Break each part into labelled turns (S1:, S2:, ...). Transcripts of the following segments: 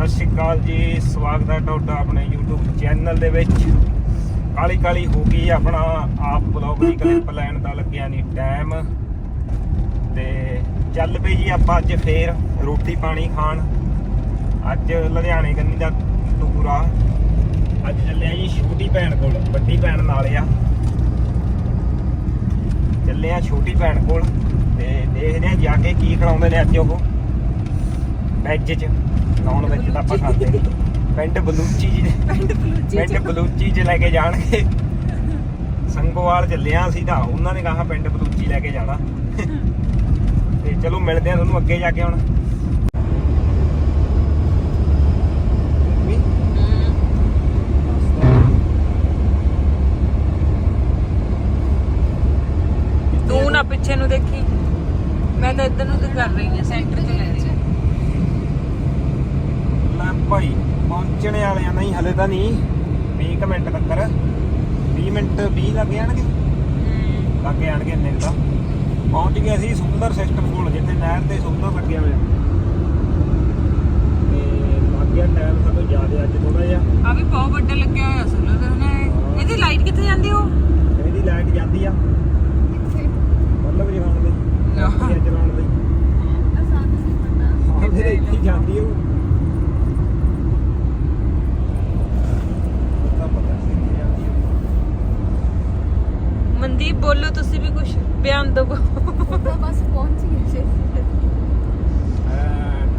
S1: ਸਤਿ ਸ਼੍ਰੀ ਅਕਾਲ ਜੀ, ਸਵਾਗਤ ਹੈ ਤੁਹਾਡਾ ਆਪਣੇ YouTube ਚੈਨਲ ਦੇ ਵਿੱਚ। ਕਾਲੀ ਕਾਲੀ ਹੋ ਗਈ ਆਪਣਾ, ਆਪ ਬਲੌਗ ਦੀ ਕਲਿੱਪ ਲੈਣ ਦਾ ਲੱਗਿਆ ਨਹੀਂ ਟਾਈਮ ਤੇ ਚੱਲ ਪਈ ਜੀ ਆਪਾਂ ਅੱਜ ਫੇਰ ਰੋਟੀ ਪਾਣੀ ਖਾਣ। ਅੱਜ ਲੁਧਿਆਣੇ ਕੰਨੀ ਦਾ ਟੂਰ ਆ। ਅੱਜ ਚੱਲਿਆ ਜੀ ਛੋਟੀ ਭੈਣ ਕੋਲ, ਵੱਡੀ ਭੈਣ ਨਾਲ ਆ। ਚੱਲੇ ਆ ਛੋਟੀ ਭੈਣ ਕੋਲ ਤੇ ਦੇਖਦੇ ਆ ਜਾ ਕੇ ਕੀ ਖਿਲਾਉਂਦੇ ਨੇ ਅੱਜ ਉਹ। ਵੈਜ ਚ। ਨੌਨ ਵੈਜ ਤਾਂ ਆਪਾਂ ਖਾਂਦੇ ਨਹੀਂ ਪਿੰਡ ਬਲੂਚੀ ਜੀ। ਦੇ
S2: ਪਿੰਡ ਬਲੂਚੀ
S1: ਪਿੰਡ ਬਲੂਚੀ ਚ ਲੈ ਕੇ ਜਾਣਗੇ। ਸੰਗੋਵਾਲ ਚੱਲਿਆ ਅਸੀਂ ਤਾਂ। ਉਹਨਾਂ ਨੇ ਕਹਾ ਪਿੰਡ ਬਲੂਚੀ ਲੈ ਕੇ ਜਾਣਾ। ਤੇ ਚਲੋ ਮਿਲਦੇ ਆ ਤੁਹਾਨੂੰ ਅੱਗੇ ਜਾ ਕੇ ਹੁਣ।
S2: ਤੂੰ ਨਾ ਪਿੱਛੇ ਨੂੰ ਦੇਖੀ। ਮੈਂ ਤਾਂ ਇੱਧਰ ਨੂੰ ਤੇ ਕਰ ਰਹੀ ਹਾਂ ਸੈਂਟਰ ਤੋਂ ਲੈ ਰਹੀ
S1: ਭਾਈ ਪਹੁੰਚਣੇ ਵਾਲੇ ਆ ਨਹੀਂ ਹਲੇ ਤਾਂ ਨਹੀਂ। 20 ਕੁ ਮਿੰਟ ਤੱਕ 20 ਮਿੰਟ 20 ਲੱਗ ਜਾਣਗੇ। ਲੱਗ ਜਾਣਗੇ ਇੰਨੇ ਤਾਂ। ਪਹੁੰਚ ਗਏ ਅਸੀਂ ਸੁੰਦਰ ਸਿਸਟਮ ਕੋਲ ਜਿੱਥੇ ਨਹਿਰ ਤੇ ਸੁੰਦਰ ਲੱਗਿਆ ਹੋਇਆ। ਤੇ ਲੱਗ ਗਿਆ ਟਾਈਮ ਸਾਨੂੰ ਜ਼ਿਆਦਾ ਅੱਜ ਥੋੜਾ ਜਿਹਾ।
S2: ਆ ਵੀ ਬਹੁਤ ਵੱਡਾ ਲੱਗਿਆ ਹੋਇਆ ਸੁਣੋ ਤੇ ਉਹਨੇ। ਇਹਦੀ ਲਾਈਟ ਕਿੱਥੇ ਜਾਂਦੀ ਉਹ?
S1: ਇਹਦੀ ਲਾਈਟ ਜਾਂਦੀ ਆ ਮਤਲਬ ਜਗਾਉਣ ਦੀ
S2: ਆਹ।
S1: ਚਲਾਉਣ ਦੀ ਹਾਂ ਫਿਰ ਇੱਥੇ ਹੀ ਜਾਂਦੀ ਆ ਉਹ ਪਤਾ ਪਤਾ ਸੀ ਕਿ ਜਾਂਦੀ ਆ
S2: ਮਨਦੀਪ ਬੋਲੋ ਤੁਸੀਂ ਵੀ ਕੁਝ ਬਿਆਨ ਦਿਓ
S3: ਬਸ ਪਹੁੰਚ ਗਏ ਜੀ
S1: ਅਹ,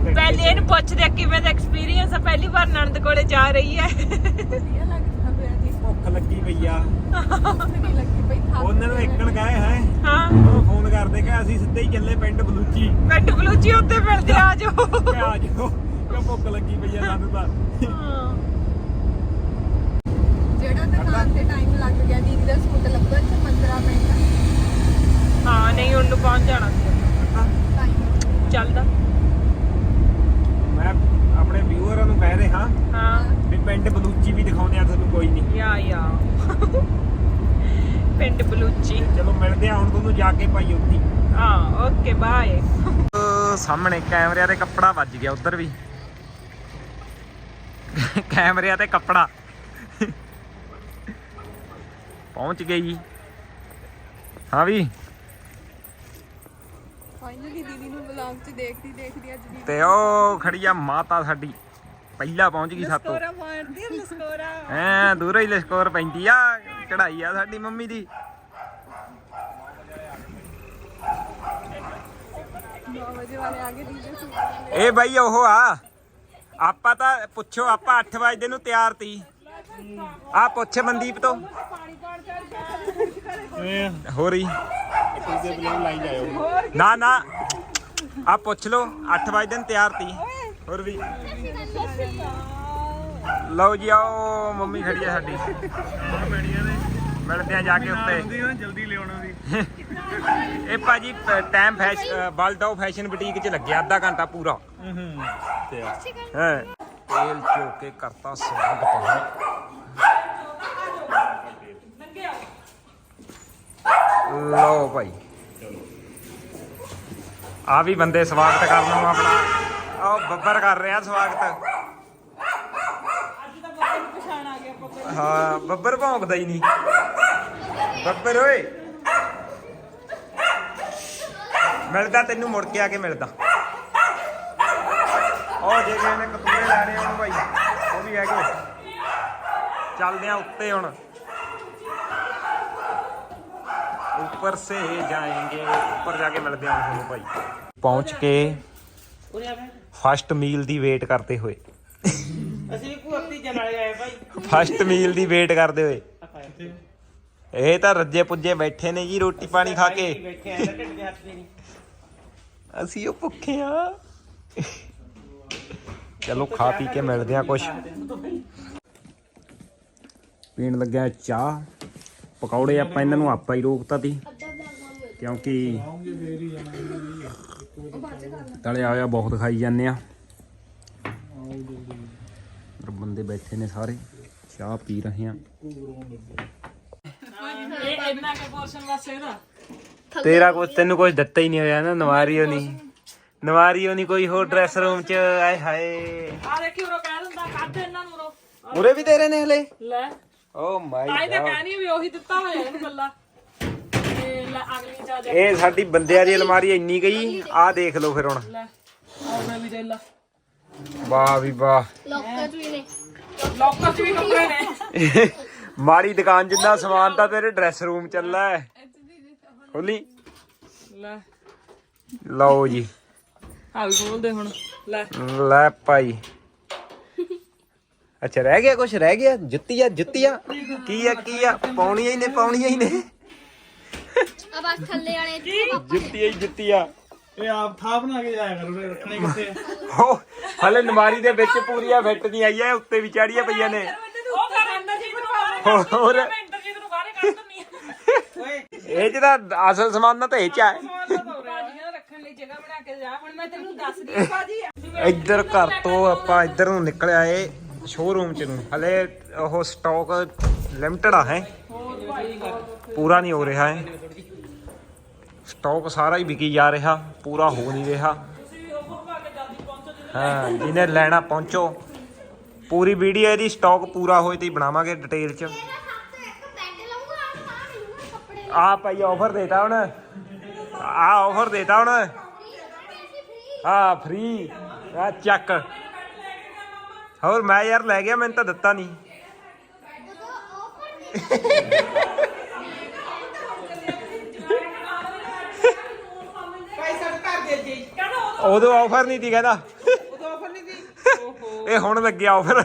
S1: ਤੇ-
S2: ਪਹਿਲੇ ਇਹਨੂੰ ਪੁੱਛਦੇ ਆ ਕਿਵੇਂ ਦਾ ਐਕਸਪੀਰੀਅੰਸ ਆ ਪਹਿਲੀ ਵਾਰ ਨਣਦ ਕੋਲੇ ਜਾ ਰਹੀ ਹੈ।
S3: ਵਧੀਆ ਲੱਗਦਾ ਪਿਆ ਜੀ।
S1: ਭੁੱਖ ਲੱਗੀ ਪਈ ਆ।
S3: ਨਹੀਂ ਲੱਗੀ ਪਈ ਥੱਕ
S1: ਉਹਨਾਂ ਨੂੰ
S3: ਗਏ
S1: ਇੱਕਣ ਗਏ ਹੈ।
S2: ਹਾਂ।
S1: ਉਹ ਫੋਨ ਕਰਦੇ ਕਿ ਅਸੀਂ ਸਿੱਧੇ ਹੀ ਚੱਲੇ ਪਿੰਡ ਬਲੂਚੀ।
S2: ਪਿੰਡ ਬਲੂਚੀ ਉੱਤੇ ਮਿਲਦੇ ਆ ਜਾਓ।
S1: ਕਿ ਆ ਜਾਓ। ਕਿ ਭੁੱਖ ਲੱਗੀ ਪਈ ਆ ਸਾਨੂੰ ਤਾਂ।
S2: ਹਾਂ।
S3: ਜਿਹੜਾ ਦੁਕਾਨ ਤੇ ਟਾਈਮ ਲੱਗ ਗਿਆ ਦੀਦੀ ਦਾ ਸੂਟ ਲੱਭਣ ਚ 15 ਮਿੰਟ।
S2: ਹਾਂ ਨਹੀਂ ਉਹਨੂੰ ਪਹੁੰਚ ਜਾਣਾ ਸੀ।
S3: ਟਾਈਮ
S2: ਚੱਲਦਾ।
S1: ਆਪਣੇ ਵਿਊਅਰਾਂ ਨੂੰ ਕਹਿ ਰਿਹਾ
S2: ਹਾਂ।
S1: ਵੀ ਪਿੰਡ ਬਲੂਚੀ ਵੀ ਦਿਖਾਉਂਦੇ ਆ ਤੁਹਾਨੂੰ ਕੋਈ ਨਹੀਂ।
S2: ਯਾ ਯਾ। ਪਿੰਡ ਬਲੂਚੀ।
S1: ਚਲੋ ਮਿਲਦੇ ਆ ਹੁਣ ਤੁਹਾਨੂੰ ਜਾ ਕੇ ਭਾਈ ਉੱਤੀ
S2: ਹਾਂ। Okay bye.
S1: ਸਾਹਮਣੇ ਕੈਮਰਿਆਂ ਤੇ ਕੱਪੜਾ ਵੱਜ ਗਿਆ ਉਧਰ ਵੀ। ਕੈਮਰਿਆਂ ਤੇ ਕੱਪੜਾ। ਪਹੁੰਚ ਗਏ ਜੀ। ਹਾਂ ਵੀ।
S3: ਫਾਈਨਲੀ ਦੀਦੀ ਨੂੰ ਵਲੌਗ ਚ ਦੇਖਦੀ ਦੇਖਦੀ ਅੱਜ ਦੀਦੀ
S1: ਤੇ ਉਹ ਖੜੀ ਆ ਮਾਤਾ ਸਾਡੀ। ਪਹਿਲਾਂ ਪਹੁੰਚ ਗਈ ਸਾਤੋਂ।
S2: ਲਸਕੋਰਾ ਮਾਰਦੀ ਆ ਲਸਕੋਰਾ।
S1: ਐ ਦੂਰੋਂ ਹੀ ਲਸ਼ਕੋਰ ਪੈਂਦੀ ਆ ਚੜਾਈ ਆ ਸਾਡੀ ਮੰਮੀ ਦੀ।
S3: 9 ਵਜੇ ਵਾਲੇ ਆ ਗਏ ਦੀਦੀ। ਦੇ ਸੂਟ ਲੈਣ।
S1: ਇਹ ਬਾਈ ਉਹ ਆ। ਆਪਾਂ ਤਾਂ ਪੁੱਛੋ ਆਪਾਂ 8 ਵਜੇ ਨੂੰ ਤਿਆਰ ਤੀ। ਆ ਪੁੱਛ ਮਨਦੀਪ ਤੋਂ। ਹੋ ਨਾ ਨਾ। ਆ ਪੁੱਛ ਲੋ 8 ਵਜੇ ਦਿਨ ਤਿਆਰ ਤੀ। ਹੋਰ ਵੀ। ਲਓ ਜੀ ਆਓ ਮੰਮੀ ਖੜੀ ਆ ਸਾਡੀ। ਮਿਲਦੇ ਆ ਜਾ ਕੇ ਉੱਤੇ।
S4: ਜਲਦੀ ਲਿਆਉਣਾ ਦੀ
S1: ਇਹ ਭਾਜੀ time fashion world fashion boutique 'ਚ ਲੱਗਿਆ ਅੱਧਾ ਘੰਟਾ ਪੂਰਾ। ਹੈ। ਤੇਲ ਚੋ ਕੇ ਕਰਤਾ ਸਵਾਗਤ। ਲਓ ਭਾਈ। ਆ ਵੀ ਬੰਦੇ ਸਵਾਗਤ ਕਰਨ ਨੂੰ ਆਪਣਾ। ਆਹ ਬੱਬਰ ਕਰ ਰਿਹਾ ਸਵਾਗਤ। ਹਾਂ ਬੱਬਰ ਭੌਂਕਦਾ ਹੀ ਨਹੀਂ। ਬੱਬਰ ਓਏ। ਮਿਲਦਾ ਤੈਨੂੰ ਮੁੜ ਕੇ ਆ ਕੇ ਮਿਲਦਾ। ਉਹ ਜੇ ਕਿਸੇ ਨੇ ਕਤੂਰੇ ਲੈਣੇ ਹੋਣ ਭਾਈ ਉਹ ਵੀ ਹੈਗੇ। ਚੱਲਦੇ ਆ ਉੱਤੇ ਹੁਣ। ਉੱਪਰ ਸੇ ਜਾਏਂਗੇ ਉੱਪਰ ਜਾ ਕੇ ਮਿਲਦੇ ਆ ਤੁਹਾਨੂੰ ਭਾਈ। ਪਹੁੰਚ ਕੇ ਫਸਟ ਮੀਲ ਦੀ ਵੇਟ ਕਰਦੇ ਹੋਏ।
S4: ਅਸੀਂ ਭੂਤੀ ਜਨ ਵਾਲੇ ਆਏ ਭਾਈ।
S1: ਫਸਟ ਮੀਲ ਦੀ ਵੇਟ ਕਰਦੇ ਹੋਏ। ਇਹ ਤਾਂ ਰੱਜੇ ਪੁੱਜੇ ਬੈਠੇ ਨੇ ਜੀ ਰੋਟੀ ਪਾਣੀ ਖਾ ਕੇ।
S4: ਬੈਠੇ ਆ ਢਿੱਡ ਦੇ ਹੱਥ ਦੇ ਨਹੀਂ।
S1: ਅਸੀਂ ਉਹ ਭੁੱਖੇ ਆ ਚਲੋ ਖਾ ਪੀ ਕੇ ਮਿਲਦੇ ਆ ਕੁਛ। ਪੀਣ ਲੱਗਿਆ ਚਾਹ। ਪਕੌੜੇ ਆਪਾਂ ਇਹਨਾਂ ਨੂੰ ਆਪਾਂ ਹੀ ਰੋਕਤਾ ਤੀ ਕਿਉਂਕਿ ਤਲਿਆ ਹੋਇਆ ਬਹੁਤ ਖਾਈ ਜਾਂਦੇ ਆ। ਬੰਦੇ ਬੈਠੇ ਨੇ ਸਾਰੇ ਚਾਹ ਪੀ ਰਹੇ ਆ।
S2: ਇਹ ਇੰਨਾ ਕੇ ਪੋਰਸ਼ਨ ਵਾਸਤੇ ਇਹਦਾ।
S1: ਤੇਰਾ ਕੁਝ ਤੈਨੂੰ ਕੁਝ ਦਿੱਤਾ ਹੀ ਨਹੀਂ ਹੋਇਆ ਨਾ ਨਵਾਰੀ ਉਹ ਨਹੀਂ ਨਵਾਰੀ ਹੋਣੀ ਕੋਈ ਹੋਰ ਡਰੈਸ ਰੂਮ ਚ ਆਏ ਹਾਏ।
S2: ਆ ਦੇਖੀ ਉਰੋ ਕਹਿ ਦਿੰਦਾ ਕੱਢ ਇਹਨਾਂ ਨੂੰ ਉਰੋ।
S1: ਉਰੇ ਵੀ ਤੇਰੇ ਨੇ ਹਲੇ?
S2: ਲੈ।
S1: ਓ ਮਾਈ
S2: ਆਈ ਤਾਂ ਕਹਿਣੀ ਵੀ ਉਹੀ ਦਿੱਤਾ ਹੋਇਆ ਇਹਨੂੰ ਗੱਲਾਂ। ਤੇ ਲੈ ਅਗਲੀ ਜਾ ਜਾ
S1: ਇਹ ਸਾਡੀ ਬੰਦਿਆਂ ਦੀ ਅਲਮਾਰੀ ਇੰਨੀ ਗਈ ਆਹ ਦੇਖ ਲਓ ਫਿਰ ਹੁਣ।
S2: ਲੈ ਆਉਣਾ ਵੀ ਦੇ ਲਾ।
S1: ਵਾਹ ਵੀ ਵਾਹ।
S3: ਲੋਕਰ ਵੀ ਨੇ।
S2: ਲੋਕਾਂ 'ਚ ਵੀ ਕੱਪੜੇ ਨੇ।
S1: ਮਾੜੀ ਦੁਕਾਨ ਜਿੰਨਾ ਸਮਾਨ ਤਾਂ ਤੇਰੇ ਡਰੈਸ ਰੂਮ ਚੱਲਾ ਹੈ। ਖੋਲੀ।
S2: ਲੈ।
S1: ਲਓ ਜੀ।
S2: ਆ ਵੀ ਖੋਲਦੇ ਹੁਣ। ਲੈ।
S1: ਲੈ ਭਾਈ। ਅੱਛਾ ਰਹਿ ਗਿਆ ਕੁਛ ਰਹਿ ਗਿਆ? ਜੁੱਤੀਆਂ ਜੁੱਤੀਆਂ ਕੀ ਆ ਕੀ ਆ? ਪਾਉਣੀਆਂ ਹੀ ਨੇ ਪਾਉਣੀਆਂ ਹੀ ਨੇ।
S3: ਆ ਬਸ ਥੱਲੇ ਵਾਲੇ
S1: ਜੁੱਤੀਆਂ ਹੀ ਜੁੱਤੀਆਂ
S4: ਇਹ ਆਪ ਥਾਂ ਬਣਾ ਕੇ ਜਾਇਆ ਕਰੋ ਰੱਖਣੇ ਕਿੱਥੇ ਆ?
S1: ਹੋ ਹਲੇ ਨਮਾਰੀ ਦੇ ਵਿੱਚ ਪੂਰੀਆਂ ਫਿੱਟ ਨਹੀਂ ਆਈਆਂ ਉੱਤੇ ਵੀ ਚਾੜੀਆਂ ਪਈਆਂ ਨੇ।
S2: ਉਹ ਕਰ ਅੰਦਰ ਜੀ ਨੂੰ
S1: ਹੋਰ
S2: ਮੈਂ ਇੰਟਰਜੀਤ ਨੂੰ ਬਾਹਰ ਕੱਢ ਦਿੰਨੀ ਆ।
S4: ਓਏ।
S1: ਇਹ ਜਿਹਦਾ ਅਸਲ ਸਮਾਨ ਨਾ ਤਾਂ ਇਹ ਚ ਆ।
S2: ਭਾਜੀਆਂ ਰੱਖਣ ਲਈ ਜਗ੍ਹਾ ਬਣਾ ਕੇ ਜਾ ਹੁਣ ਮੈਂ ਤੈਨੂੰ ਦੱਸਦੀ ਭਾਜੀ
S1: ਇੱਧਰ ਘਰ ਤੋਂ ਆਪਾਂ ਇੱਧਰ ਨੂੰ ਨਿਕਲ ਆਏ ਸ਼ੋਰੂਮ ਚ ਨੂੰ। ਹਲੇ ਉਹ ਸਟਾਕ ਲਿਮਟਿਡ ਆ, ਹੈ। ਪੂਰਾ ਨਹੀਂ ਹੋ ਰਿਹਾ, ਹੈ। ਸਟਾਕ ਸਾਰਾ ਹੀ ਵਿਕੀ ਜਾ ਰਿਹਾ, ਪੂਰਾ ਹੋ ਨਹੀਂ ਰਿਹਾ। ਹਾਂ, ਜਿਹਨੇ ਲੈਣਾ ਪਹੁੰਚੋ। ਪੂਰੀ ਵੀਡੀਓ ਇਹਦੀ ਸਟਾਕ ਪੂਰਾ ਹੋਏ ਤੇ ਬਣਾਵਾਂਗੇ ਡਿਟੇਲ ਚ। ਆ ਭਾਈ ਆਫਰ ਦੇਤਾ ਹੁਣ। ਆ ਆਫਰ ਦੇਤਾ ਹੁਣ। ਆ ਫ੍ਰੀ ਆ ਚੱਕ ਹੋਰ ਮੈਂ ਯਾਰ ਲੈ ਗਿਆ ਮੈਨੂੰ ਤਾਂ ਦਿੱਤਾ ਨਹੀਂ।
S4: ਭਾਈ ਸਾਡੇ ਘਰ ਦੇ ਜੀ
S1: ਉਦੋਂ ਆਫਰ ਨਹੀਂ ਸੀ ਕਹਿੰਦਾ।
S4: ਉਦੋਂ ਆਫਰ ਨਹੀਂ ਦੀ
S1: ਇਹ ਹੁਣ ਲੱਗਿਆ ਆਫਰ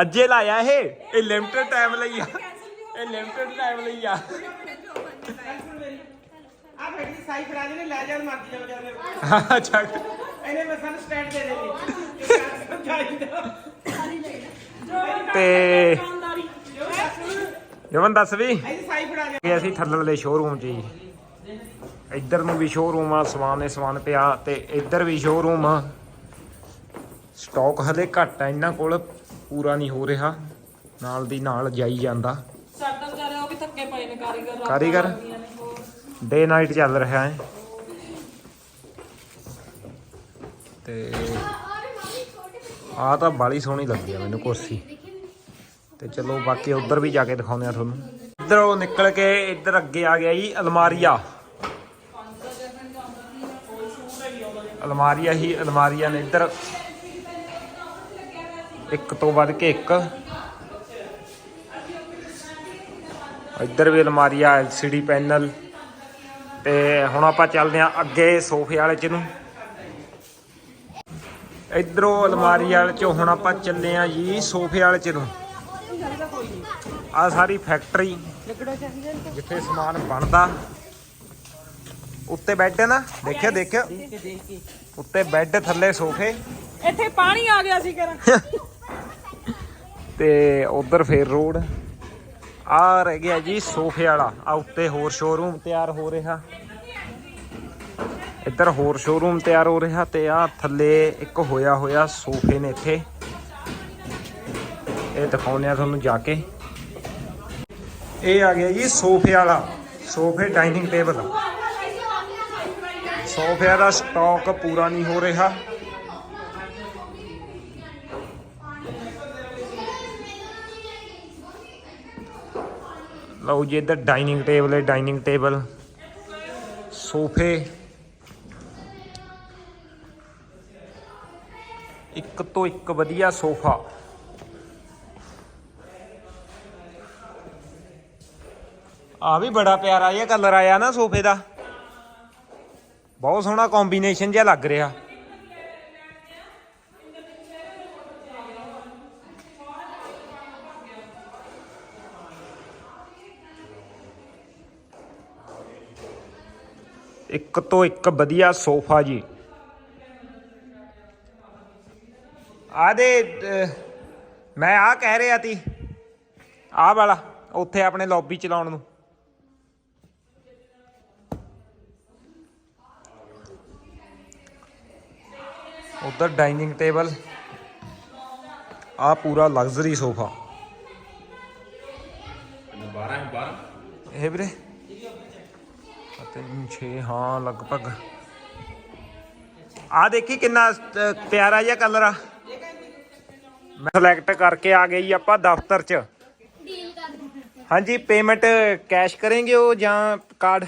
S1: ਅੱਜੇ ਲਾਇਆ ਇਹ ਇਹ ਲਿਮਟਿਡ ਟਾਈਮ ਲਈ ਆ। ਇਹ ਲਿਮਟਿਡ ਟਾਈਮ ਲਈ ਆ।
S4: ਆ ਬੈਠੀ ਸਾਈ ਫੜਾ ਦੇ ਨੇ ਲੈ ਜਾਣ ਮਰਜ਼ੀ ਜਾਓ ਜਾਂਦੇ
S1: ਹਾਂ ਚੱਕ
S4: ਇਹਨੇ ਮੈਂ ਸਾਨੂੰ ਸਟੈਂਡ ਦੇ ਦੇਣੀ ਸਮਝਾਈਦਾ
S1: ਤੇ ਜਵਨ ਦੱਸ ਵੀ। ਇਹ ਅਸੀਂ ਥੱਲੜੇ ਸ਼ੋਰੂਮ 'ਚ ਜੀ। ਇੱਧਰ ਨੂੰ ਵੀ ਸ਼ੋਰੂਮ ਆ ਸਮਾਨ ਹੀ ਸਮਾਨ ਪਿਆ ਤੇ ਇੱਧਰ ਵੀ ਸ਼ੋਰੂਮ ਆ। ਸਟਾਕ ਹਲੇ ਘੱਟ ਆ ਇਹਨਾਂ ਕੋਲ ਪੂਰਾ ਨਹੀਂ ਹੋ ਰਿਹਾ। ਨਾਲ ਦੀ ਨਾਲ ਜਾਈ ਜਾਂਦਾ।
S2: ਸਾਡਾ ਵਿਚਾਰੇ ਉਹ ਵੀ ਥੱਕੇ ਪਏ ਨੇ ਕਾਰੀਗਰ ਨੇ।
S1: ਡੇ ਨਾਈਟ ਚੱਲ ਰਿਹਾ ਹੈ। ਤੇ ਆ ਤਾਂ ਬਾਲੀ ਸੋਹਣੀ ਲੱਗੀ ਆ ਮੈਨੂੰ ਕੁਰਸੀ। ਤੇ ਚਲੋ ਬਾਕੀ ਉੱਧਰ ਵੀ ਜਾ ਕੇ ਦਿਖਾਉਂਦੇ ਆ ਤੁਹਾਨੂੰ। ਇੱਧਰੋਂ ਨਿਕਲ ਕੇ ਇੱਧਰ ਅੱਗੇ ਆ ਗਿਆ ਜੀ ਅਲਮਾਰੀਆ। ਅਲਮਾਰੀਆ ਹੀ ਅਲਮਾਰੀਆ ਨੇ ਇੱਧਰ। ਇੱਕ ਤੋਂ ਵੱਧ ਕੇ ਇੱਕ। ਇੱਧਰ ਵੀ ਅਲਮਾਰੀਆ, ਐਲਸੀਡੀ ਪੈਨਲ। ਤੇ ਹੁਣ ਆਪਾਂ ਚੱਲਦੇ ਆਂ ਅੱਗੇ ਸੋਫੇ ਵਾਲੇ ਚ ਨੂੰ। ਇਧਰੋਂ ਅਲਮਾਰੀ ਵਾਲੇ ਚੋਂ ਹੁਣ ਆਪਾਂ ਚੱਲੇ ਆਂ ਜੀ ਸੋਫੇ ਵਾਲੇ ਚ ਨੂੰ। ਆ ਸਾਰੀ ਫੈਕਟਰੀ ਜਿੱਥੇ ਸਮਾਨ ਬਣਦਾ। ਉੱਤੇ ਬੈੱਡ ਹੈ ਨਾ? ਦੇਖਿਓ ਦੇਖਿਓ। ਉੱਤੇ ਬੈੱਡ ਥੱਲੇ ਸੋਫੇ।
S2: ਇੱਥੇ ਪਾਣੀ ਆ ਗਿਆ ਸੀ ਕਰਾਂ
S1: ਤੇ ਉਧਰ ਫੇਰ ਰੋਡ। ਆ ਰਹਿ ਗਿਆ ਜੀ ਸੋਫੇ ਵਾਲਾ। ਆ ਉੱਤੇ ਹੋਰ ਸ਼ੋਰੂਮ ਤਿਆਰ ਹੋ ਰਿਹਾ। ਇੱਧਰ ਹੋਰ ਸ਼ੋਰੂਮ ਤਿਆਰ ਹੋ ਰਿਹਾ ਤੇ ਆ ਥੱਲੇ ਇੱਕ ਹੋਇਆ ਹੋਇਆ ਸੋਫੇ ਨੇ ਇੱਥੇ। ਇਹ ਦਿਖਾਉਂਦੇ ਆ ਤੁਹਾਨੂੰ ਜਾ ਕੇ। ਇਹ ਆ ਗਿਆ ਜੀ ਸੋਫੇ ਵਾਲਾ। ਸੋਫੇ ਡਾਈਨਿੰਗ ਟੇਬਲ। ਸੋਫਿਆਂ ਦਾ ਸਟਾਕ ਪੂਰਾ ਨਹੀਂ ਹੋ ਰਿਹਾ। ਲਓ ਜੀ ਇੱਧਰ ਡਾਈਨਿੰਗ ਟੇਬਲ ਹੈ, ਡਾਈਨਿੰਗ ਟੇਬਲ। ਸੋਫੇ। ਇੱਕ ਤੋਂ ਇੱਕ ਵਧੀਆ ਸੋਫਾ। ਆ ਵੀ ਬੜਾ ਪਿਆਰਾ ਜਿਹਾ ਕਲਰ ਆਇਆ ਨਾ ਸੋਫੇ ਦਾ। ਬਹੁਤ ਸੋਹਣਾ ਕੰਬੀਨੇਸ਼ਨ ਜਿਹਾ ਲੱਗ ਰਿਹਾ। ਇੱਕ ਤੋਂ ਇੱਕ ਵਧੀਆ ਸੋਫਾ ਜੀ। ਆਦੇ ਮੈਂ ਆ ਕਹਿ ਰਿਹਾ ਤੀ। ਆ ਵਾਲਾ, ਉੱਥੇ ਆਪਣੇ ਲੌਬੀ ਚਲਾਉਣ ਨੂੰ। ਉਧਰ ਡਾਈਨਿੰਗ ਟੇਬਲ ਆ ਪੂਰਾ ਲਗਜ਼ਰੀ ਸੋਫਾ। 12 12 ਇਹ ਵੀਰੇ? ਤਿੰਨ 6 ਹਾਂ ਲਗਭਗ। ਆ ਦੇਖੀ ਕਿੰਨਾ ਪਿਆਰਾ ਜਿਹਾ ਕਲਰ ਆ। ਮੈਂ ਸਿਲੈਕਟ ਕਰਕੇ ਆ ਗਈ ਆਪਾਂ ਦਫ਼ਤਰ 'ਚ। ਹਾਂਜੀ ਪੇਮੈਂਟ ਕੈਸ਼ ਕरेंगे ਉਹ ਜਾਂ ਕਾਰਡ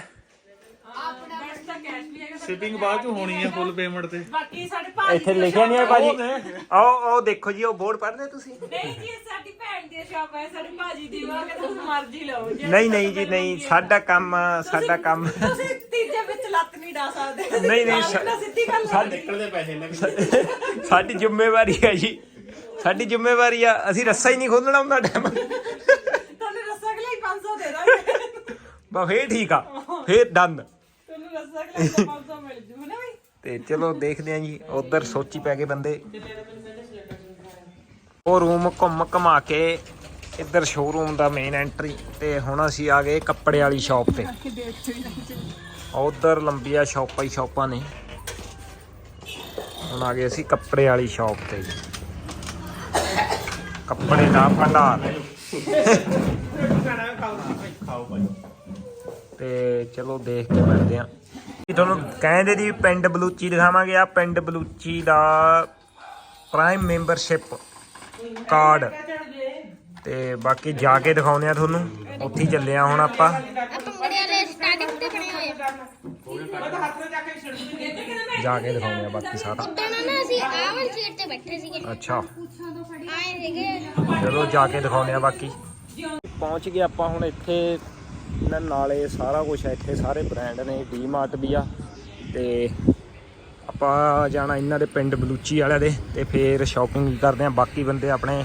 S5: ਸ਼ਿਪਿੰਗ ਬਾਅਦ ਚ ਹੋਣੀ ਹੈ ਫੁੱਲ ਪੇਮੈਂਟ ਤੇ।
S2: ਬਾਕੀ ਸਾਡੇ ਭਾਜੀ
S1: ਇੱਥੇ ਲਿਖਿਆ ਨਹੀਂ ਹੈ ਭਾਜੀ। ਆਓ ਆਓ ਦੇਖੋ ਜੀ ਉਹ ਬੋਰਡ ਪੜ੍ਹਦੇ ਤੁਸੀਂ?
S2: ਨਹੀਂ ਜੀ ਇਹ ਸਾਡੀ ਭੈਣ ਦੀ ਸ਼ਾਪ ਹੈ ਸਾਡੀ ਭਾਜੀ ਦੀ ਵਾ ਕਿ ਤੁਸੀਂ ਮਰਜ਼ੀ ਲਓ ਜੇ
S1: ਨਹੀਂ ਨਹੀਂ ਜੀ ਨਹੀਂ ਸਾਡਾ ਕੰਮ ਸਾਡਾ ਕੰਮ।
S2: ਤੁਸੀਂ ਤੀਜੇ ਵਿੱਚ ਲੱਤ ਨਹੀਂ ਡਾ ਸਕਦੇ।
S1: ਨਹੀਂ, ਨਹੀਂ,
S2: ਸਿੱਧੀ ਗੱਲ
S1: ਸਾਡੀ
S5: ਨਿਕਲਦੇ ਪੈਸੇ ਲੱਗ
S1: ਸਾਡੀ ਜ਼ਿੰਮੇਵਾਰੀ ਹੈ ਜੀ। ਸਾਡੀ ਜ਼ਿੰਮੇਵਾਰੀ ਆ ਅਸੀਂ ਰੱਸਾ ਹੀ ਨਹੀਂ ਖੋਲਣਾ ਹੁੰਦਾ ਟਾਈਮ
S2: ਤੁਹਾਨੂੰ ਰੱਸਾ ਕਿ ਲਈ 500 ਦੇ ਦਾਂਗੇ।
S1: ਬਾ ਫੇਰ ਠੀਕ ਆ ਫੇਰ ਡਨ ਤੇ ਚਲੋ ਦੇਖਦੇ ਆਂ ਜੀ ਉਧਰ ਸੋਚੀ ਪੈ ਗਏ ਬੰਦੇ। ਉਹ ਰੂਮ ਘੁੰਮ ਘਮਾ ਕੇ ਇੱਧਰ ਸ਼ੋਰੂਮ ਦਾ ਮੇਨ ਐਂਟਰੀ ਤੇ ਹੁਣ ਅਸੀਂ ਆ ਗਏ ਕੱਪੜੇ ਵਾਲੀ ਸ਼ਾਪ ਤੇ। ਉਧਰ ਲੰਬੀਆਂ ਸ਼ਾਪਾਂ ਹੀ ਸ਼ਾਪਾਂ ਨੇ। ਹੁਣ ਆ ਗਏ ਅਸੀਂ ਕੱਪੜੇ ਵਾਲੀ ਸ਼ਾਪ ਤੇ ਜੀ। ਕੱਪੜੇ ਦਾ ਭੰਡਾਰ ਤੇ ਚਲੋ ਦੇਖ ਕੇ ਮਿਲਦੇ ਆਂ। ਇਹ ਤੁਹਾਨੂੰ ਕਹਿੰਦੇ ਦੀ ਪਿੰਡ ਬਲੂਚੀ ਦਿਖਾਵਾਂਗੇ। ਆ ਪਿੰਡ ਬਲੂਚੀ ਦਾ ਪ੍ਰਾਈਮ ਮੈਂਬਰਸ਼ਿਪ ਕਾਰਡ ਤੇ ਬਾਕੀ ਜਾ ਕੇ ਦਿਖਾਉਂਦੇ ਆ ਤੁਹਾਨੂੰ। ਉੱਥੇ ਚੱਲੇ ਆ ਹੁਣ ਆਪਾਂ। ਜਾ ਕੇ ਦਿਖਾਉਂਦੇ ਆ ਬਾਕੀ ਸਾਰਾ। ਅੱਛਾ। ਚਲੋ ਜਾ ਕੇ ਦਿਖਾਉਂਦੇ ਆ ਬਾਕੀ। ਪਹੁੰਚ ਗਏ ਆਪਾਂ ਹੁਣ ਇੱਥੇ ਇਹਨਾਂ ਨਾਲੇ ਸਾਰਾ ਕੁਝ ਇੱਥੇ ਸਾਰੇ ਬ੍ਰਾਂਡ ਨੇ ਡੀਮਾਰਟ ਵੀ ਆ, ਤੇ ਆਪਾਂ ਜਾਣਾ ਇਹਨਾਂ ਦੇ ਪਿੰਡ ਬਲੂਚੀ ਵਾਲਿਆਂ ਦੇ, ਤੇ ਫੇਰ ਸ਼ਾਪਿੰਗ ਕਰਦੇ ਆ, ਬਾਕੀ ਬੰਦੇ ਆਪਣੇ,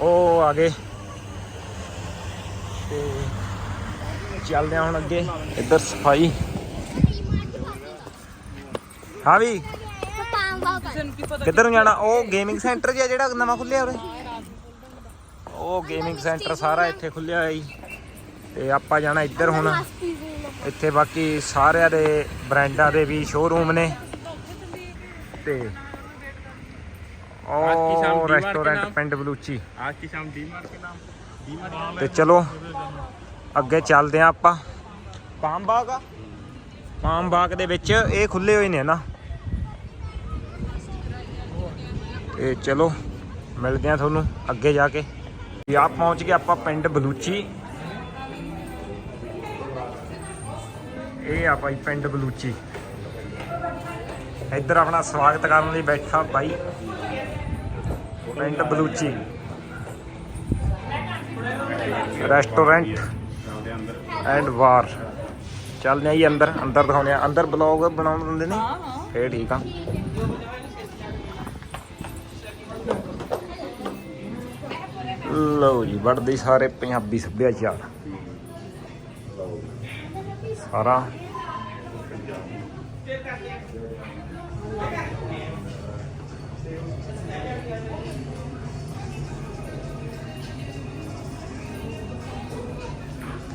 S1: ਉਹ ਆ ਗਏ। ਤੇ ਚੱਲਦੇ ਆ ਹੁਣ ਅੱਗੇ, ਇੱਧਰ ਸਫ਼ਾਈ। ਹਾਂ ਵੀ, ਕਿੱਧਰ ਨੂੰ ਜਾਣਾ? ਉਹ ਗੇਮਿੰਗ ਸੈਂਟਰ ਜਿਹਾ ਜਿਹੜਾ ਨਵਾਂ ਖੁੱਲਿਆ ਉਰੇ। ਉਹ ਗੇਮਿੰਗ ਸੈਂਟਰ ਸਾਰਾ ਇੱਥੇ ਖੁੱਲਿਆ ਹੈ ਜੀ। ਤੇ ਆਪਾਂ ਜਾਣਾ ਇੱਧਰ ਹੁਣ ਇੱਥੇ ਬਾਕੀ ਸਾਰਿਆਂ ਦੇ ਬ੍ਰਾਂਡਾਂ ਦੇ ਵੀ ਸ਼ੋਰੂਮ ਨੇ ਤੇ ਉਹ ਰੈਸਟੋਰੈਂਟ ਪਿੰਡ ਬਲੂਚੀ
S5: आज की शाम डी मार्ट के नाम
S1: ਤੇ ਚਲੋ ਅੱਗੇ ਚੱਲਦੇ ਆ ਆਪਾਂ ਪਾਮ ਬਾਗ ਆ ਪਾਮ ਬਾਗ ਦੇ ਵਿੱਚ ਇਹ ਖੁੱਲੇ ਹੋਏ ਨੇ ਨਾ ਤੇ ਚਲੋ ਮਿਲਦੇ ਆ ਤੁਹਾਨੂੰ ਅੱਗੇ ਜਾ ਕੇ ਵੀ ਆਪ ਪਹੁੰਚ ਗਏ ਆਪਾਂ ਪਿੰਡ ਬਲੂਚੀ ਇਹ ਆ ਭਾਈ ਪਿੰਡ ਬਲੂਚੀ। ਇੱਧਰ ਆਪਣਾ ਸਵਾਗਤ ਕਰਨ ਲਈ ਬੈਠਾ ਬਾਈ ਪਿੰਡ ਬਲੂਚੀ। ਰੈਸਟੋਰੈਂਟ ਐਂਡ ਬਾਰ ਚੱਲਦੇ ਆ ਜੀ ਅੰਦਰ ਅੰਦਰ ਦਿਖਾਉਂਦੇ ਆ ਅੰਦਰ ਬਲੌਗ ਬਣਾਉਣ ਦਿੰਦੇ ਨੇ। ਫੇਰ ਠੀਕ ਆ। ਲਓ ਜੀ ਵੜਦੇ ਸਾਰੇ ਪੰਜਾਬੀ ਸੱਭਿਆਚਾਰ। ਸਾਰਾ।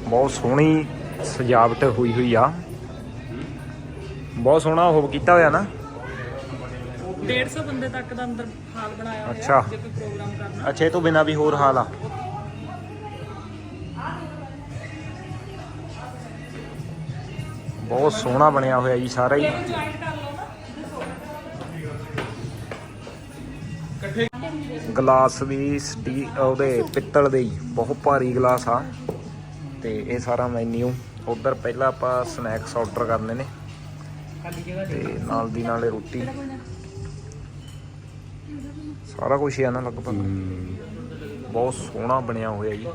S1: ਬਹੁਤ ਸੋਹਣੀ ਸਜਾਵਟ ਹੋਈ ਹੋਈ ਆ। ਬਹੁਤ ਸੋਹਣਾ ਉਹ ਕੀਤਾ ਹੋਇਆ ਨਾ।
S2: 150 ਬੰਦੇ ਤੱਕ ਦਾ ਅੰਦਰ ਹਾਲ ਬਣਾਇਆ ਹੋਇਆ
S1: ਅੱਛਾ।
S2: ਜੇ ਕੋਈ ਪ੍ਰੋਗਰਾਮ ਕਰਨਾ।
S1: ਅੱਛਾ ਇਹ ਤੋਂ ਬਿਨਾ ਵੀ ਹੋਰ ਹਾਲ ਆ। ਬਹੁਤ ਸੋਹਣਾ ਬਣਿਆ ਹੋਇਆ ਜੀ ਸਾਰਾ ਹੀ। ਗਲਾਸ ਵੀ ਸਟੀ ਉਹਦੇ ਪਿੱਤਲ ਦੇ ਹੀ, ਬਹੁਤ ਭਾਰੀ ਗਲਾਸ ਆ। ਤੇ ਇਹ ਸਾਰਾ ਮੈਨੂ ਉਧਰ ਪਹਿਲਾਂ ਆਪਾਂ ਸਨੈਕਸ ਆਰਡਰ ਕਰਨੇ ਨੇ। ਤੇ ਨਾਲ ਦੀ ਨਾਲੇ ਰੋਟੀ। ਸਾਰਾ ਕੁਝ ਹੀ ਆ ਨਾ ਲਗਭਗ। ਬਹੁਤ ਸੋਹਣਾ ਬਣਿਆ ਹੋਇਆ ਜੀ।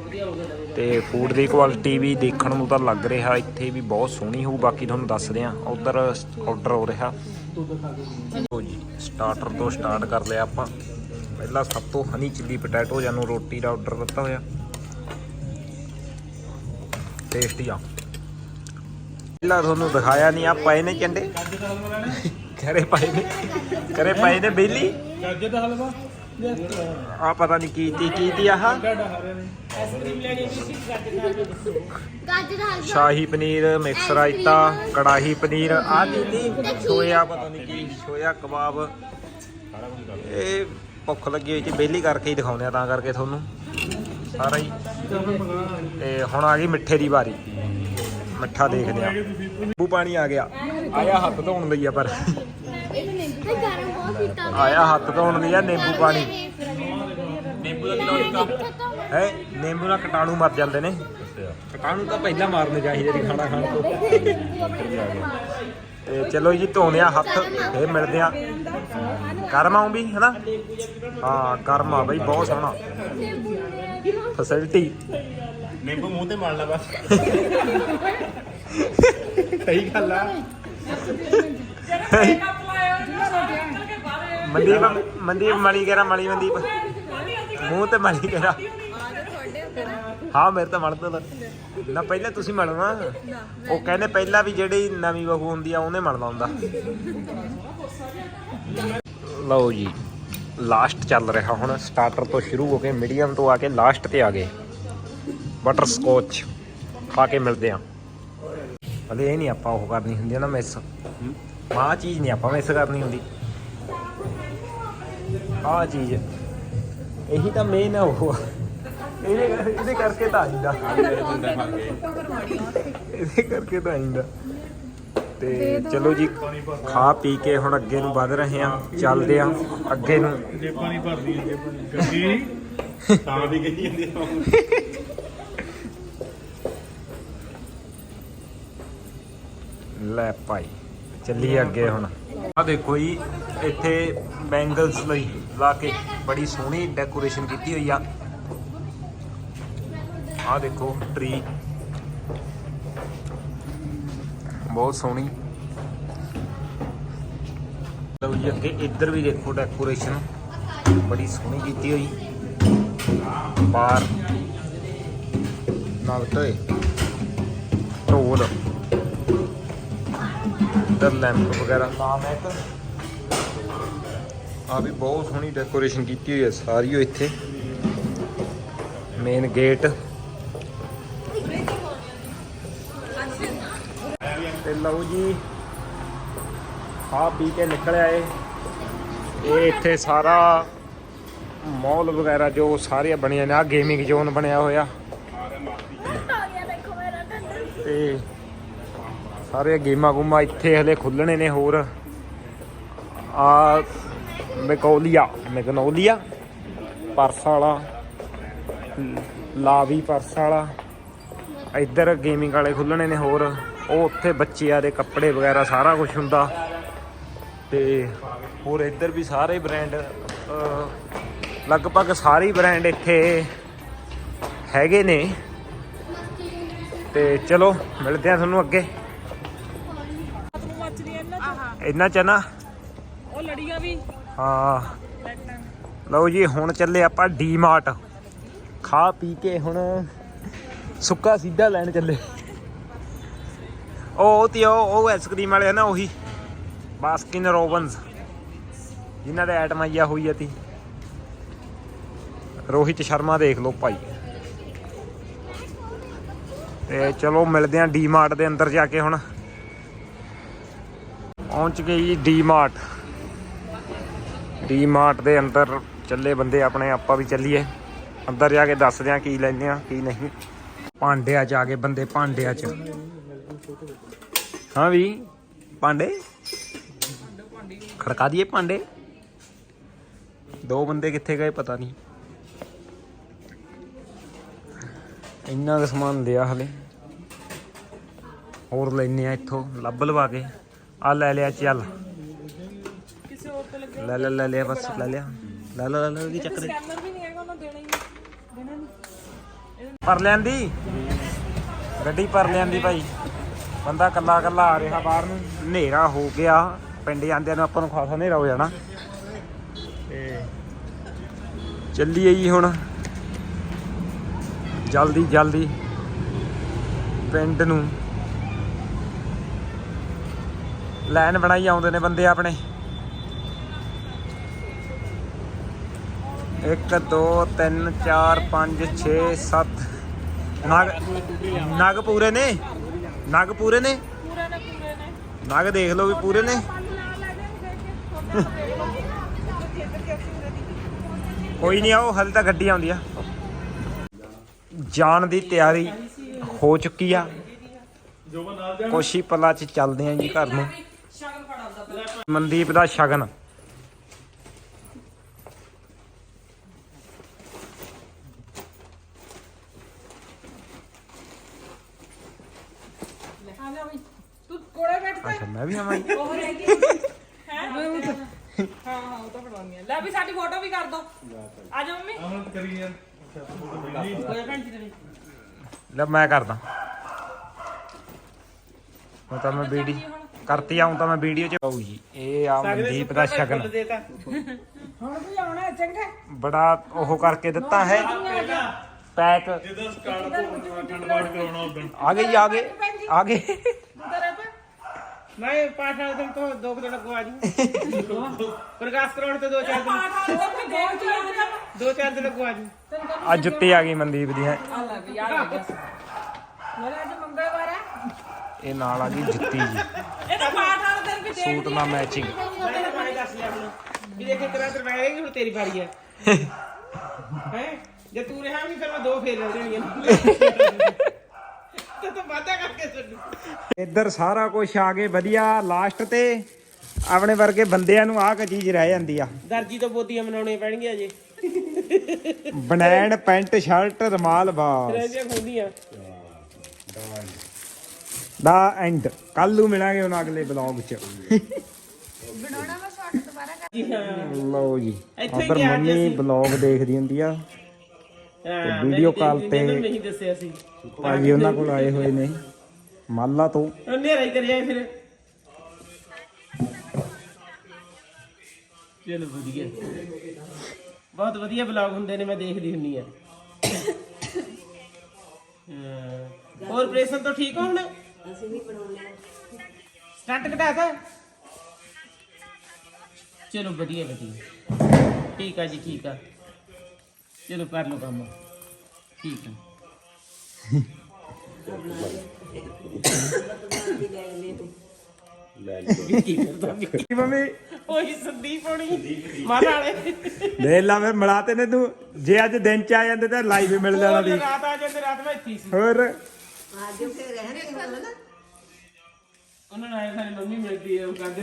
S1: ਤੇ ਫੂਡ ਦੀ ਕੁਆਲਿਟੀ ਵੀ ਦੇਖਣ ਨੂੰ ਤਾਂ ਲੱਗ ਰਿਹਾ ਇੱਥੇ ਵੀ ਬਹੁਤ ਸੋਹਣੀ ਹੋਊ। ਬਾਕੀ ਤੁਹਾਨੂੰ ਦੱਸਦੇ ਆ ਉਧਰ ਆਰਡਰ ਹੋ ਰਿਹਾ। ਲੋ ਜੀ ਸਟਾਰਟਰ ਤੋਂ ਸਟਾਰਟ ਕਰ ਲਿਆ ਆਪਾਂ। ਪਹਿਲਾਂ ਸਭ ਤੋਂ ਹਨੀ ਚਿੱਲੀ ਪੋਟੈਟੋ ਜਾਂ ਨੂੰ ਰੋਟੀ ਦਾ ਆਰਡਰ ਦਿੱਤਾ ਹੋਇਆ। ਟੇਸਟ ਆ। ਪਹਿਲਾਂ ਤੁਹਾਨੂੰ ਦਿਖਾਇਆ ਨਹੀਂ ਆ ਪਏ ਨੇ ਚੰਡੇ। ਘਰੇ ਪਾਏ ਨੇ ਘਰੇ ਪਾਏ ਨੇ ਬੇਲੀ।
S5: ਗੱਜੇ ਦਾ ਹਲਵਾ।
S1: ਆ ਪਤਾ ਨਹੀਂ ਕੀ ਤੀ ਕੀ ਤੀ ਆਹ?
S2: ਆਈਸਕ੍ਰੀਮ ਲੈਣੀ ਸੀ ਗੱਜ
S3: ਗੱਜ
S1: ਸ਼ਾਹੀ ਪਨੀਰ ਮਿਕਸ ਰਾਇਤਾ ਕੜਾਹੀ ਪਨੀਰ ਆ ਤੀ ਸੋਇਆ ਪਤਾ ਨਹੀਂ ਕੀ ਸੋਇਆ ਕਬਾਬ। ਇਹ ਭੁੱਖ ਲੱਗੀ ਹੋਈ ਸੀ ਬੇਲੀ ਕਰਕੇ ਹੀ ਦਿਖਾਉਂਦੇ ਆ ਤਾਂ ਕਰਕੇ ਤੁਹਾਨੂੰ। ਸਾਰਾ ਹੀ। ਤੇ ਹੁਣ ਆ ਗਈ ਮਿੱਠੇ ਦੀ ਵਾਰੀ। ਮਿੱਠਾ ਦੇਖਦੇ ਆ। ਨਿੰਬੂ ਪਾਣੀ ਆ ਗਿਆ। ਆਇਆ ਹੱਥ ਧੋਣ ਲਈ ਆ ਪਰ। ਆਇਆ ਹੱਥ ਧੋਣ ਦੀ ਆ ਨਿੰਬੂ ਪਾਣੀ? ਨਿੰਬੂ ਦਾ ਕਿਲੋ ਹੈ ਨਿੰਬੂ ਨਾਲ ਕੀਟਾਣੂ ਮਰ ਜਾਂਦੇ ਨੇ। ਕੀਟਾਣੂ ਤਾਂ ਪਹਿਲਾਂ ਮਾਰਨੇ ਚਾਹੀਦੇ ਨੇ ਖਾਣਾ ਖਾਣ ਤੋਂ। ਤੇ ਚਲੋ ਜੀ ਧੋਣੇ ਆ ਹੱਥ ਫੇਰ ਮਿਲਦੇ ਆ। ਕਰਮ ਆਉਂ ਵੀ ਹਨਾ? ਹਾਂ ਕਰਮ ਆ ਬਈ ਬਹੁਤ ਸੋਹਣਾ। ਫੈਸਿਲਿਟੀ
S5: ਨਿੰਬੂ ਮੂੰਹ ਤੇ ਮਾਰ ਲੈ ਬਸ। ਸਹੀ ਗੱਲ ਆ।
S1: ਮਨਦੀਪ ਮਨਦੀਪ ਮਲੀ ਕਰਾ, ਮਲੀ ਮਨਦੀਪ। ਮੂੰਹ ਤੇ ਮਲੀ ਕਰਾ। ਹਾਂ, ਮੇਰੇ ਤਾਂ ਮਲਦਾ ਤਾਂ। ਨਾ, ਪਹਿਲਾਂ ਤੁਸੀਂ ਮਲਣਾ। ਉਹ ਕਹਿੰਦੇ ਪਹਿਲਾਂ ਵੀ ਜਿਹੜੀ ਨਵੀਂ ਬਹੂ ਹੁੰਦੀ ਆ, ਉਹਨੇ ਮਲਦਾ ਹੁੰਦਾ। ਲਓ ਜੀ ਲਾਸਟ ਚੱਲ ਰਿਹਾ ਹੁਣ। ਸਟਾਰਟਰ ਤੋਂ ਸ਼ੁਰੂ ਹੋ ਕੇ ਮੀਡੀਅਮ ਤੋਂ ਆ ਕੇ ਲਾਸਟ ਤੇ ਆ ਗਏ। ਬਟਰ ਸਕੋਚ ਖਾ ਕੇ ਮਿਲਦੇ ਆ। ਹਲੇ ਇਹ ਨਹੀਂ ਆਪਾਂ ਉਹ ਕਰਨੀ ਹੁੰਦੀ ਨਾ ਮਿਸ ਆਹ ਚੀਜ਼ ਨਹੀਂ ਆਪਾਂ ਮਿਸ ਕਰਨੀ ਹੁੰਦੀ। ਆਹ ਚੀਜ਼। ਇਹੀ ਤਾਂ ਮੇਨ ਆ ਉਹ। ਇਹਦੇ ਕਰ- ਇਹਦੇ ਕਰਕੇ ਤਾਂ ਆਈਦਾ। ਇਹਦੇ ਕਰਕੇ ਤਾਂ ਆਈਦਾ। ਤੇ ਚਲੋ ਜੀ ਖਾ ਪੀ ਕੇ ਹੁਣ ਅੱਗੇ ਨੂੰ ਵਧ ਰਹੇ ਆ ਚੱਲਦੇ ਆ ਅੱਗੇ ਨੂੰ।
S5: ਜੇਬਾਂ ਨਹੀਂ ਭਰਦੀਆਂ ਜੇਬਾਂ ਨਹੀਂ ਗੱਡੀ ਤਾਂ ਵੀ ਗਈ ਜਾਂਦੀ ਆ।
S1: ਲੈ ਭਾਈ ਚੱਲੀਏ ਅੱਗੇ ਹੁਣ। ਆ ਦੇਖੋ ਜੀ ਇੱਥੇ ਬੈਂਗਲਸ ਲਈ। ਲਾ ਕੇ ਬੜੀ ਸੋਹਣੀ ਡੈਕੋਰੇਸ਼ਨ ਕੀਤੀ ਹੋਈ ਆ। ਆ ਦੇਖੋ ਟਰੀ ਬਹੁਤ ਸੋਹਣੀ। ਲਓ ਜੀ, ਅੱਗੇ ਇੱਧਰ ਵੀ ਦੇਖੋ ਡੈਕੋਰੇਸ਼ਨ ਬੜੀ ਸੋਹਣੀ ਕੀਤੀ ਹੋਈ। ਬਾਹਰ ਨਾਲ ਤੇ ਢੋਲ। ਇੱਧਰ ਲੈਂਪ ਵਗੈਰਾ। ਨਾਮ ਹੈ ਇੱਕ। ਆ ਵੀ ਬਹੁਤ ਸੋਹਣੀ ਡੈਕੋਰੇਸ਼ਨ ਕੀਤੀ ਹੋਈ ਹੈ ਸਾਰੀ ਉਹ ਇੱਥੇ। ਮੇਨ ਗੇਟ ਤੇ ਲਓ ਜੀ ਖਾ ਪੀ ਕੇ ਨਿਕਲ ਆਏ ਇਹ ਇੱਥੇ ਸਾਰਾ ਮਾਲ ਵਗੈਰਾ ਜੋ ਸਾਰੇ ਬਣੀਆਂ ਨੇ ਆ ਗੇਮਿੰਗ ਜ਼ੋਨ ਬਣਿਆ ਹੋਇਆ। ਤੇ ਸਾਰੇ ਗੇਮਾਂ ਗੂਮਾਂ ਇੱਥੇ ਹਲੇ ਖੁੱਲਣੇ ਨੇ ਹੋਰ। ਆ ਮੈਕੋਲੀਆ ਮੈਗਨੋਲੀਆ ਪਰਸ ਵਾਲਾ ਲਾਵੀ ਪਰਸ ਵਾਲਾ। ਇੱਧਰ ਗੇਮਿੰਗ ਵਾਲੇ ਖੁੱਲਣੇ ਨੇ ਹੋਰ। ਉਹ ਉੱਥੇ ਬੱਚਿਆਂ ਦੇ ਕੱਪੜੇ ਵਗੈਰਾ ਸਾਰਾ ਕੁਝ ਹੁੰਦਾ। ਤੇ ਹੋਰ ਇੱਧਰ ਵੀ ਸਾਰੇ ਬ੍ਰਾਂਡ ਲਗਭਗ ਸਾਰੇ ਬ੍ਰਾਂਡ ਇੱਥੇ ਹੈਗੇ ਨੇ। ਤੇ ਚਲੋ ਮਿਲਦੇ ਆ ਤੁਹਾਨੂੰ ਅੱਗੇ। ਇੰਨਾ ਚ ਨਾ
S2: ਉਹ ਲੜੀਆਂ ਵੀ।
S1: ਹਾਂ। ਲਓ ਜੀ, ਹੁਣ ਚੱਲੇ ਆਪਾਂ ਡੀਮਾਰਟ ਖਾ ਪੀ ਕੇ ਹੁਣ ਸੁੱਕਾ ਸਿੱਧਾ ਲੈਣ ਚੱਲੇ। ਉਹ ਤੇ ਉਹ ਉਹ ਆਈਸਕ੍ਰੀਮ ਵਾਲੇ ਆ ਨਾ, ਉਹੀ। ਬਾਸਕਿਨ ਰੋਬਨਸ ਜਿਨ੍ਹਾਂ ਦੇ ਐਟਮ ਆਈਆ ਹੋਈ હતી ਰੋਹਿਤ ਸ਼ਰਮਾ ਦੇਖ ਲਓ ਭਾਈ। ਤੇ ਚਲੋ, ਮਿਲਦੇ ਆਂ ਡੀਮਾਰਟ ਦੇ ਅੰਦਰ ਜਾ ਕੇ ਹੁਣ। ਪਹੁੰਚ ਗਏ ਜੀ ਡੀਮਾਰਟ ਡੀਮਾਰਟ ਦੇ ਅੰਦਰ ਚੱਲੇ ਬੰਦੇ ਆਪਣੇ, ਆਪਾਂ ਵੀ ਚੱਲੀਏ। ਅੰਦਰ ਜਾ ਕੇ ਦੱਸਦੇ ਆ ਕੀ ਲੈਂਦੇ ਆ ਕੀ ਨਹੀਂ। ਭਾਂਡਿਆਂ ਚ ਆ ਗਏ ਬੰਦੇ, ਭਾਂਡਿਆਂ ਚ। ਹਾਂ ਵੀ, ਭਾਂਡੇ? ਖੜਕਾ ਦਈਏ ਭਾਂਡੇ? ਦੋ ਬੰਦੇ ਕਿੱਥੇ ਗਏ ਪਤਾ ਨਹੀਂ। ਇੰਨਾ ਕੁ ਸਮਾਨ ਲਿਆ ਹਲੇ। ਹੋਰ ਲੈਨੇ ਆ ਇੱਥੋਂ, ਲੱਭ ਲਵਾ ਕੇ। ਆ ਲੈ ਲਿਆ ਚੱਲ। ਲੈ ਲੈ ਲੈ ਲਿਆ ਬਸ ਲੈ ਲਿਆ। ਲੈ ਲੈ ਲੈ ਲੈ ਕੀ ਚੱਕਰ। ਹੈ?
S2: ਸਕੈਨਰ ਵੀ ਨਹੀਂ ਹੈਗਾ ਉਹਨਾਂ ਦੇਣਾ ਹੀ ਨਹੀਂ। ਦੇਣਾ ਨਹੀਂ।
S1: ਭਰ ਲਿਆਂਦੀ? ਗੱਡੀ ਭਰ ਲਿਆਂਦੀ ਭਾਈ। ਬੰਦਾ ਕੱਲਾ ਕੱਲਾ ਆ ਰਿਹਾ ਬਾਹਰ ਨੂੰ। ਹਨੇਰਾ ਹੋ ਗਿਆ। ਪਿੰਡ ਜਾਂਦਿਆਂ ਨੂੰ ਆਪਾਂ ਨੂੰ ਖਾਸਾ ਹਨੇਰਾ ਹੋ ਜਾਣਾ। ਤੇ ਚੱਲੀਏ ਜੀ ਹੁਣ। ਜਲਦੀ ਜਲਦੀ। ਪਿੰਡ ਨੂੰ। ਲਾਈਨ ਬਣਾਈ ਆਉਂਦੇ ਨੇ ਬੰਦੇ ਆਪਣੇ। 1 2 3 4 5 6 7 ਨਗ ਨਗ ਪੂਰੇ ਨੇ? ਨਗ ਪੂਰੇ ਨੇ?
S2: ਪੂਰੇ ਨੇ ਪੂਰੇ ਨੇ
S1: ਨਗ ਦੇਖ ਲਓ ਵੀ ਪੂਰੇ ਨੇ। ਕੋਈ ਨਹੀਂ ਆਓ, ਹਲ ਤਾਂ ਗੱਡੀ ਆਉਂਦੀ ਆ। ਜਾਣ ਦੀ ਤਿਆਰੀ ਹੋ ਚੁੱਕੀ ਆ। ਕੁਛ ਹੀ ਚ ਚੱਲਦੇ ਆਂ ਜੀ ਘਰ ਨੂੰ। ਮਨਦੀਪ ਦਾ ਸ਼ਗਨ। ਅੱਛਾ ਮੈਂ ਵੀ ਆਵਾਂ ਜੀ।
S2: ਉਹ ਰਹਿ ਗਈ। ਹੈ? ਹਾਂ ਹਾਂ ਉਹ ਤਾਂ ਬਣਾਉਣੀ ਆ। ਲੈ ਵੀ ਸਾਡੀ ਫੋਟੋ ਵੀ ਕਰ ਦੋ। ਆ ਜਾ ਮੰਮੀ।
S5: ਅਮਨ ਕਰੀ ਯਾਰ
S2: ਹੋਇਆ ਭੈਣ ਜੀ ਤੇਰੀ
S1: ਲੈ ਮੈਂ ਕਰਦਾ। ਹੁਣ ਤਾਂ ਮੈਂ ਵੀਡੀਓ ਕਰਤੀ ਆਉਂ ਤਾਂ ਮੈਂ ਵੀਡੀਓ ਚ ਆਉ ਜੀ। ਇਹ ਆ ਮਨਦੀਪ ਦਾ ਸ਼ਗਨ।
S2: ਹੁਣ ਵੀ ਆਉਣਾ ਚੰਗਾ।
S1: ਬੜਾ ਉਹ ਕਰਕੇ ਦਿੱਤਾ ਹੈ। ਪੈਕ।
S5: ਜਿਹਦਾ ਸਟਾਰਟ ਤੋਂ ਅਖੰਡ ਪਾਠ ਕਰਾਉਣਾ ਉਦੋਂ।
S1: ਆ ਗਏ ਜੀ। ਆ ਗਏ ਆ ਗਏ
S4: ਮੈਂ ਪਾਠ ਦਿਨ ਤੋਂ ਦੋ ਕੁ ਦਿਨ ਆ ਜੀ। ਪ੍ਰਕਾਸ਼ ਕਰਾਉਣ ਤੇ ਦੋ ਚਾਰ ਦਿਨ ਦੋ ਚਾਰ ਦਿਨ ਆ ਜੀ।
S1: ਆ ਜੁੱਤੀ ਆ ਗਈ ਮਨਦੀਪ ਦੀ ਹੈ।
S2: ਅੱਜ
S1: ਇਹ ਨਾਲ ਆ ਗਈ ਜੁੱਤੀ ਜੀ।
S2: ਇਹ ਤਾਂ ਪਾਠ ਵਾਲੇ ਦਿਨ ਵੀ ਦੇਖ
S1: ਸੂਟ ਨਾਲ ਮੈਚਿੰਗ
S4: ਮੈਂ ਤਾਂ ਪਾਣੀ ਦੱਸ ਲਿਆ ਹੁਣ। ਵੀ ਦੇਖ ਤੇਰਾ ਤੇ ਮੈਂ ਹੁਣ ਤੇਰੀ ਵਾਰੀ ਹੈ ਹੈ? ਜੇ ਤੂੰ ਰਿਹਾ ਵੀ ਫਿਰ ਮੈਂ ਦੋ ਫੇਰ ਲੈ ਦੇਣੀਆਂ ਤੇ ਤੂੰ ਵਾਦਾ ਕਰਕੇ ਛੱਡੂ।
S1: ਇੱਧਰ ਸਾਰਾ ਕੁਝ ਆ ਗਏ ਵਧੀਆ। ਲਾਸਟ ਤੇ ਆਪਣੇ ਵਰਗੇ ਬੰਦਿਆਂ ਨੂੰ ਆਹ ਕ ਚੀਜ਼ ਰਹਿ ਜਾਂਦੀ ਆ।
S4: ਦਰਜੀ ਤੋਂ ਬੋਦੀਆਂ ਬਣਾਉਣੀਆਂ ਪੈਣਗੀਆਂ ਅਜੇ
S1: ਬਨੈਣ ਪੈਂਟ ਸ਼ਰਟ ਰਮਾਲ ਬਾਸ।
S4: ਖੁੰਦੀਆਂ
S1: ਦਾ ਐਂਡ। ਕੱਲ ਨੂੰ ਮਿਲਾਂਗੇ ਹੁਣ ਅਗਲੇ ਬਲੌਗ ਚ।
S3: ਬਣਾਉਣਾ ਵਾ ਸ਼ਾਟ ਦੁਬਾਰਾ ਕਰ।
S4: ਜੀ ਹਾਂ।
S1: ਲਓ ਜੀ
S4: ਇੱਥੇ ਹੀ
S1: ਉਧਰ
S4: ਗਿਆ ਅੱਜ
S1: ਮੰਮੀ
S4: ਅਸੀਂ।
S1: ਬਲੌਗ ਦੇਖਦੀ ਹੁੰਦੀ ਆ।
S4: ਹਾਂ
S1: ਵੀਡੀਓ
S4: ਮੈਂ
S1: ਕਾਲ ਤੇ-
S4: ਮੈਨੂੰ ਨਹੀਂ ਦੱਸਿਆ ਸੀ।
S1: ਭਾਜੀ ਉਹਨਾਂ ਕੋਲ ਆਏ ਹੋਏ ਨੇ। ਮਾਲਾ ਤੋਂ।
S4: ਹਨੇਰਾ ਹੀ ਕਰਿਆ ਫਿਰ। ਚਲੋ ਵਧੀਆ। ਬਹੁਤ ਵਧੀਆ ਬਲੌਗ ਹੁੰਦੇ ਨੇ ਮੈਂ ਦੇਖਦੀ ਹੁੰਨੀ ਆ। ਹਾਂ। ਹੋਰ ਆਪਰੇਸ਼ਨ ਤੋਂ ਠੀਕ ਹੋ ਹੁਣ? ਅਸੀਂ ਵੀ ਬਣਾਉਣੇ ਸਟੰਟ ਘਟਾਤਾ ਚਲੋ ਵਧੀਆ ਵਧੀਆ। ਠੀਕ ਆ ਜੀ ਠੀਕ ਆ। ਚਲੋ ਕਰ ਲਓ ਕੰਮ। ਠੀਕ ਆ।
S1: ਕੀ ਮੰਮੀ।
S4: ਉਹੀ ਸੰਦੀਪ ਹੋਣੀ ਮਾਰਾ ਵਾਲੇ।
S1: ਦੇਖ ਲਾ ਫਿਰ ਮਿਲਾਤੇ ਨੇ ਤੂੰ ਜੇ ਅੱਜ ਦਿਨ ਚ ਆ ਜਾਂਦੇ ਤਾਂ ਲਾਈਵ ਹੀ ਮਿਲ ਜਾਣਾ ਸੀ
S4: ਰਾਤ ਆ ਜਾਂਦੇ ਰਾਤ ਮੈਂ ਇੱਥੇ ਹੀ ਸੀ।
S1: ਹੋਰ?
S4: ਉਹਨਾਂ ਨਾਲ ਆਏ ਸਾਡੀ ਮੰਮੀ ਮਿਲਦੀ ਹੈ ਉਹ ਕਹਿੰਦੇ